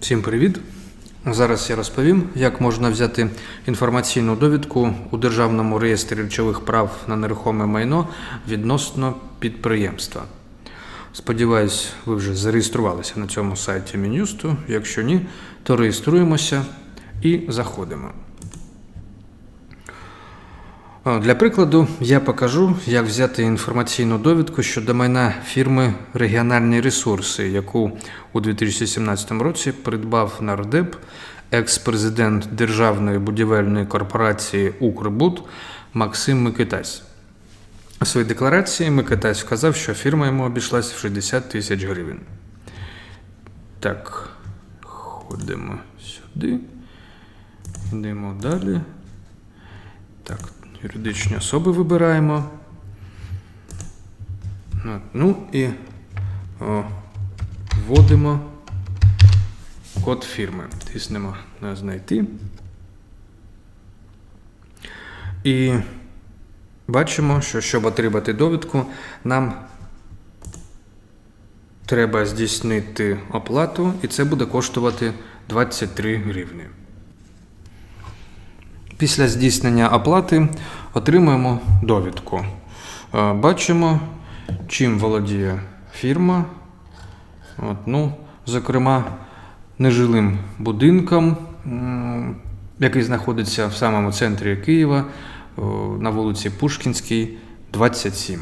Всім привіт! Зараз я розповім, як можна взяти інформаційну довідку у Державному реєстрі речових прав на нерухоме майно відносно підприємства. Сподіваюсь, ви вже зареєструвалися на цьому сайті Мін'юсту. Якщо ні, то реєструємося і заходимо. Для прикладу, я покажу, як взяти інформаційну довідку щодо майна фірми Регіональні ресурси, яку у 2017 році придбав нардеп, екс-президент Державної будівельної корпорації Укрбуд Максим Микитась. У своїй декларації Микитась вказав, що фірма йому обійшлась в 60 тисяч гривень. Так, ходимо сюди. Йдемо далі. Так, юридичні особи вибираємо. Ну і о, вводимо код фірми. Тиснемо на знайти. І бачимо, що щоб отримати довідку, нам треба здійснити оплату, і це буде коштувати 23 гривні. Після здійснення оплати отримуємо довідку. Е, Бачимо, чим володіє фірма. От, ну, зокрема, нежилим будинком, який знаходиться в самому центрі Києва на вулиці Пушкінській, 27.